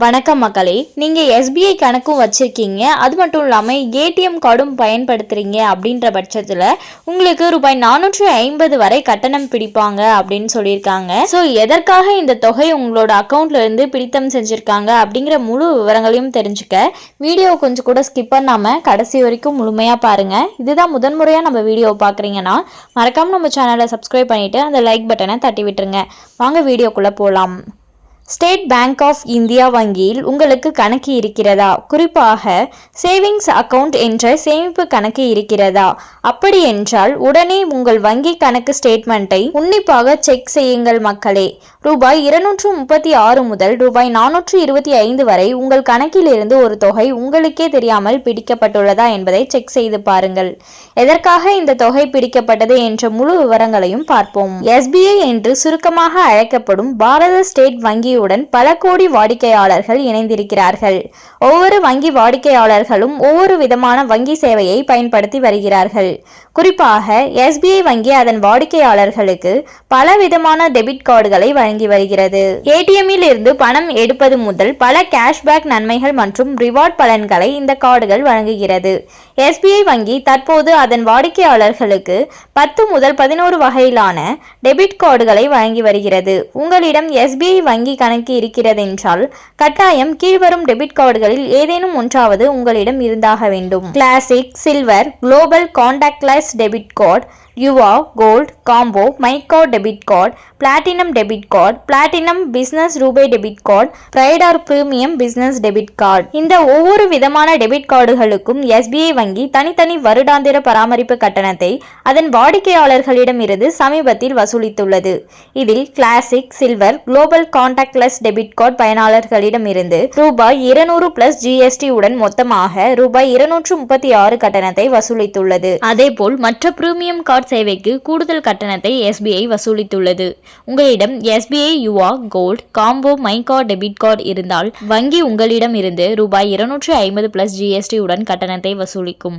வணக்கம் மக்களே நீங்கள் எஸ்பிஐ கணக்கும் வச்சுருக்கீங்க. அது மட்டும் இல்லாமல் ஏடிஎம் கார்டும் பயன்படுத்துகிறீங்க அப்படின்ற பட்சத்தில் உங்களுக்கு ரூபாய் நானூற்றி ஐம்பது வரை கட்டணம் பிடிப்பாங்க அப்படின்னு சொல்லியிருக்காங்க. ஸோ எதற்காக இந்த தொகை உங்களோட அக்கௌண்ட்லேருந்து பிடித்தம் செஞ்சுருக்காங்க அப்படிங்கிற முழு விவரங்களையும் தெரிஞ்சுக்க வீடியோ கொஞ்சம் கூட ஸ்கிப் பண்ணாமல் கடைசி வரைக்கும் முழுமையாக பாருங்கள் இதுதான் முதன்முறையாக நம்ம வீடியோ பார்க்குறீங்கன்னா மறக்காமல் நம்ம சேனலை சப்ஸ்கிரைப் பண்ணிவிட்டு அந்த லைக் பட்டனை தட்டி விட்டுருங்க. வாங்க வீடியோக்குள்ளே போகலாம் ஸ்டேட் பேங்க் ஆஃப் இந்தியா வங்கியில் உங்களுக்கு கணக்கு இருக்கிறதா? குறிப்பாக சேவிங்ஸ் அக்கவுண்ட் என்ற சேமிப்பு கணக்கு இருக்கிறதா? அப்படி என்றால் உடனே உங்கள் வங்கி கணக்கு ஸ்டேட்மெண்ட்டை உன்னிப்பாக செக் செய்யுங்கள் மக்களே. ரூபாய் இருநூற்று முப்பத்தி ஆறு முதல் ரூபாய் நானூற்று இருபத்தி ஐந்து வரை உங்கள் கணக்கிலிருந்து ஒரு தொகை உங்களுக்கே தெரியாமல் பிடிக்கப்பட்டுள்ளதா என்பதை செக் செய்து பாருங்கள். எதற்காக இந்த தொகை பிடிக்கப்பட்டது என்ற முழு விவரங்களையும் பார்ப்போம். எஸ்பிஐ என்று சுருக்கமாக அழைக்கப்படும் பாரத ஸ்டேட் வங்கியுடன் பல கோடி வாடிக்கையாளர்கள் இணைந்திருக்கிறார்கள். ஒவ்வொரு வங்கி வாடிக்கையாளர்களும் ஒவ்வொரு விதமான வங்கி சேவையை பயன்படுத்தி வருகிறார்கள். குறிப்பாக எஸ்பிஐ வங்கி அதன் வாடிக்கையாளர்களுக்கு பல விதமான டெபிட் கார்டுகளை வழங்கி வருகிறது. ஏடிஎம்மில் இருந்து பணம் எடுப்பது முதல் பல கேஷ்பேக் நன்மைகள் மற்றும் ரிவார்ட் பலன்களை இந்த கார்டுகள் வழங்குகிறது. எஸ்பிஐ வங்கி தற்போது அதன் வாடிக்கையாளர்களுக்கு பத்து முதல் பதினோரு வகையிலான டெபிட் கார்டுகளை வழங்கி வருகிறது. உங்களிடம் எஸ்பிஐ வங்கி கணக்கு இருக்கிறதென்றால் கட்டாயம் கீழ்வரும் டெபிட் கார்டுகளில் ஏதேனும் ஒன்றாவது உங்களிடம் இருந்தாக வேண்டும். Classic silver global contactless debit card Yuva gold combo மைக்கோ debit card platinum debit card platinum business RuPay debit card Pride or premium business debit card. இந்த ஒவ்வொரு விதமான டெபிட் கார்டுகளுக்கும் எஸ்பிஐ வங்கி தனித்தனி வருடாந்திர பராமரிப்பு கட்டணத்தை அதன் வாடிக்கையாளர்களிடமிருந்து சமீபத்தில் வசூலித்துள்ளது. இதில் classic silver global contactless debit card பயனாளர்களிடமிருந்து ரூபாய் இருநூறு பிளஸ் ஜிஎஸ்டி உடன் மொத்தமாக ரூபாய் இருநூற்று முப்பத்தி ஆறு கட்டணத்தை வசூலித்துள்ளது. அதேபோல் மற்ற பிரீமியம் கார்டு சேவைக்கு கூடுதல் கட்டணத்தை எஸ்பிஐ வசூலித்துள்ளது. உங்களிடம் SBI Yuva gold combo my card debit card இருந்தால் வங்கி உங்களிடம் இருந்து ரூபாய் இருநூற்று ஐம்பது பிளஸ் ஜிஎஸ்டி உடன் கட்டணத்தை வசூலிக்கும்.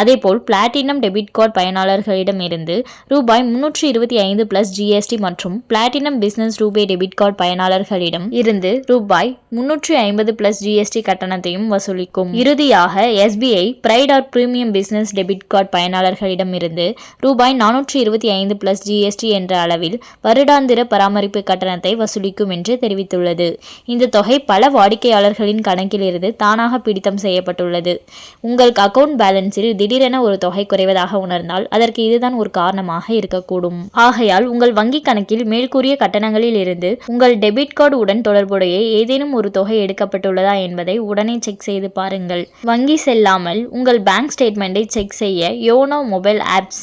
அதேபோல் பிளாட்டினம் டெபிட் கார்டு பயனாளர்களிடம் இருந்து ரூபாய் முன்னூற்று இருபத்தி ஐந்து பிளஸ் ஜிஎஸ்டி மற்றும் platinum business RuPay debit card பயனாளர்களிடம் இருந்து ரூபாய் முன்னூற்று ஐம்பது பிளஸ் ஜிஎஸ்டி கட்டணத்தையும் வசூலிக்கும். இறுதியாக SBI Pride or premium business debit card பயனாளர்களிடம் இருந்து ரூபாய் நானூற்று இருபத்தி ஐந்து பிளஸ் ஜிஎஸ்டி என்ற அளவில் வருடாந்திர பராமரிப்பு கட்டணத்தை வசூலிக்கும் என்று தெரிவித்துள்ளது. இந்த தொகை பல வாடிக்கையாளர்களின் கணக்கிலிருந்து தானாக பிடித்தம் செய்யப்பட்டுள்ளது. உங்கள் அக்கவுண்ட் பேலன்ஸில் திடீரென ஒரு தொகை குறைவதாக உணர்ந்தால் அதற்கு இதுதான் ஒரு காரணமாக இருக்கக்கூடும். ஆகையால் உங்கள் வங்கி கணக்கில் மேற்கூறிய கட்டணங்களில் இருந்து உங்கள் டெபிட் கார்டு உடன் தொடர்புடைய ஏதேனும் ஒரு தொகை எடுக்கப்பட்டுள்ளதா என்பதை உடனே செக் செய்து பாருங்கள். வங்கி செல்லாமல் உங்கள் பேங்க் ஸ்டேட்மெண்ட்டை செக் செய்ய யோனோ மொபைல் ஆப்ஸ்